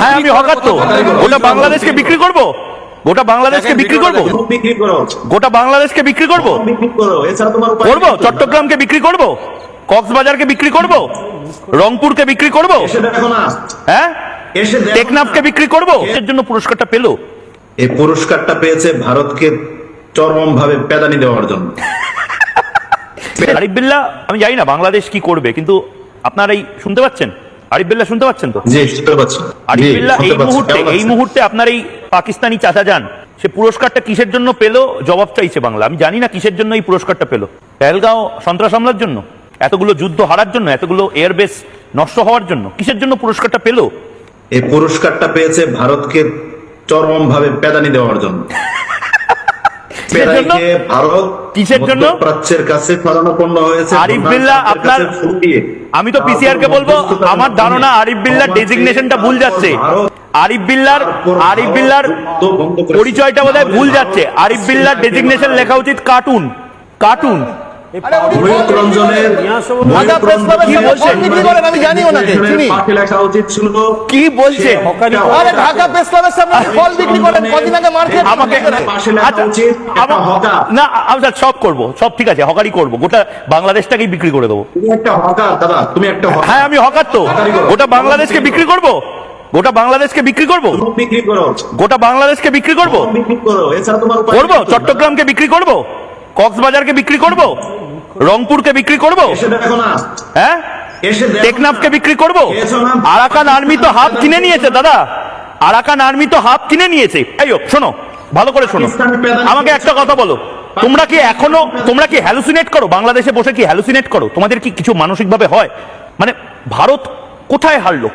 হ্যাঁ আমি হকার তো। গোটা বাংলাদেশকে বিক্রি করব? গোটা বাংলাদেশকে বিক্রি করব? তুমি বিক্রি করো গোটা বাংলাদেশকে বিক্রি করব? তুমি বিক্রি করো। এছাড়া তোমার উপায় করব? চট্টগ্রামকে বিক্রি করব? কক্সবাজারকে বিক্রি করব? রংপুরকে বিক্রি করব? এসে দেখো না। হ্যাঁ? এসে দেখো না। টেকনাফকে বিক্রি করব? এর জন্য পুরস্কারটা পেল। এই পুরস্কারটা পেয়েছে ভারতকে চরম ভাবে পেদানি দেওয়ার জন্য। আরিফ বিল্লাহ আমি জানি না বাংলাদেশ কি করবে কিন্তু আপনারা এই শুনতে পাচ্ছেন? আরিফ বিল্লাহ শুনতে পাচ্ছেন তো? জি শুনতে পাচ্ছি। আরিফ এই মুহূর্তে এই মুহূর্তে আপনার এই পাকিস্তানি চাচা যান সে পুরস্কারটা কিসের জন্য পেল? জবাব চাইছে বাংলা। আমি জানি না কিসের জন্য এই পুরস্কারটা পেল। পেহেলগাঁও সন্ত্রাস হামলার জন্য এতগুলো যুদ্ধ হারার জন্য এতগুলো এয়ারবেস নষ্ট হওয়ার জন্য কিসের জন্য পুরস্কারটা পেল? এই পুরস্কারটা পেয়েছে ভারতকে চরম ভাবে পেদানি দেওয়ার জন্য। ভারত কিসের জন্য? প্রাচ্যের কাছে পণ্য হয়েছে আরিফ বিল্লাহ, আপনার- আমি তো পিসিআর কে বলব আমার ধারণা আরিফ বিল্লার ডেজিগনেশনটা ভুল যাচ্ছে। আরিফ বিল্লার আরিফ বিল্লার। পরিচয়টা বোধহয় ভুল যাচ্ছে। আরিফ বিল্লার ডেজিগনেশন লেখা উচিত কার্টুন। কার্টুন। কি বলছে? ঢাকা প্রেস ক্লাবের সামনে ফল বিক্রি করেন কদিন আগে মার্কেট আমাকে আচ্ছা, হকার। না আমি সব করব সব ঠিক আছে হকারই করব গোটা বাংলাদেশটাকেই বিক্রি করে দেবো। তুমি একটা হকার দাদা তুমি একটা হ্যাঁ আমি হকার তো। গোটা বাংলাদেশকে বিক্রি করব? গোটা বাংলাদেশকে বিক্রি করব? বিক্রি করো। গোটা বাংলাদেশকে বিক্রি করব? বিক্রি করো এছাড়া তোমার করব? চট্টগ্রামকে বিক্রি করব? কক্সবাজারকে বিক্রি করব? রংপুরকে বিক্রি করব? হ্যাঁ? টেকনাফকে বিক্রি করব? আরাকান আর্মি তো হাফ কিনে নিয়েছে দাদা। আরাকান আর্মি তো হাফ কিনে নিয়েছে। এই শোনো ভালো করে শোনো। আমাকে একটা কথা বলো। তোমরা কি এখনও তোমরা কি হ্যালুসিনেট করো? বাংলাদেশে বসে কি হ্যালুসিনেট করো? তোমাদের কি কিছু মানসিকভাবে হয়? মানে ভারত কোথায় হারলো?